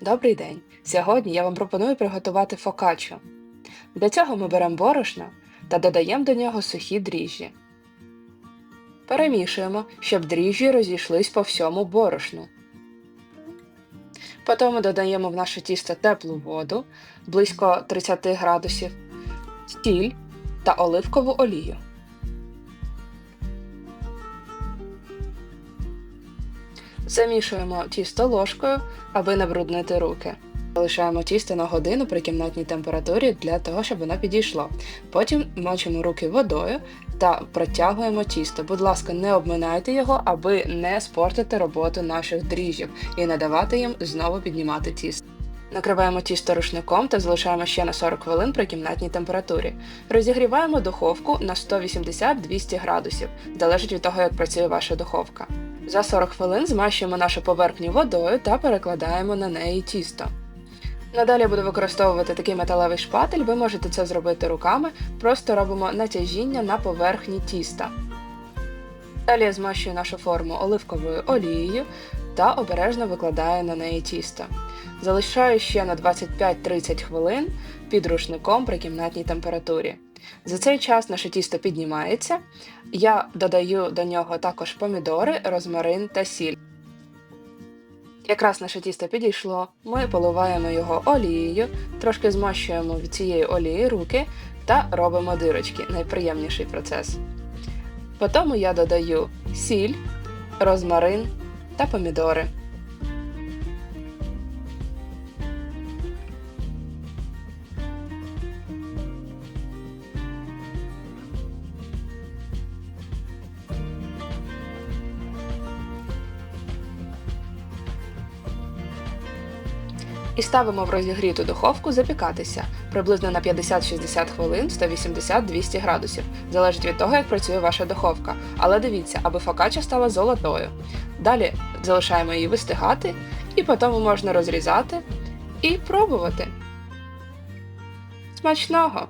Добрий день! Сьогодні я вам пропоную приготувати фокаччо. Для цього ми беремо борошно та додаємо до нього сухі дріжджі. Перемішуємо, щоб дріжджі розійшлись по всьому борошну. Потім додаємо в наше тісто теплу воду близько 30 градусів, сіль та оливкову олію. Замішуємо тісто ложкою, аби не бруднити руки. Залишаємо тісто на годину при кімнатній температурі для того, щоб воно підійшло. Потім мочимо руки водою та протягуємо тісто. Будь ласка, не обминайте його, аби не спортити роботу наших дріжджів і не давати їм знову піднімати тісто. Накриваємо тісто рушником та залишаємо ще на 40 хвилин при кімнатній температурі. Розігріваємо духовку на 180-200 градусів, залежить від того, як працює ваша духовка. За 40 хвилин змащуємо нашу поверхню водою та перекладаємо на неї тісто. Надалі я буду використовувати такий металевий шпатель, ви можете це зробити руками, просто робимо натяжіння на поверхні тіста. Далі я змащую нашу форму оливковою олією та обережно викладаю на неї тісто. Залишаю ще на 25-30 хвилин під рушником при кімнатній температурі. За цей час наше тісто піднімається. Я додаю до нього також помідори, розмарин та сіль. Якраз наше тісто підійшло, ми поливаємо його олією, трошки змащуємо від цієї олії руки та робимо дирочки найприємніший процес. Потім я додаю сіль, розмарин та помідори. І ставимо в розігріту духовку запікатися приблизно на 50-60 хвилин 180-200 градусів, залежить від того, як працює ваша духовка. Але дивіться, аби фокача стала золотою. Далі залишаємо її вистигати, і потім можна розрізати і пробувати. Смачного!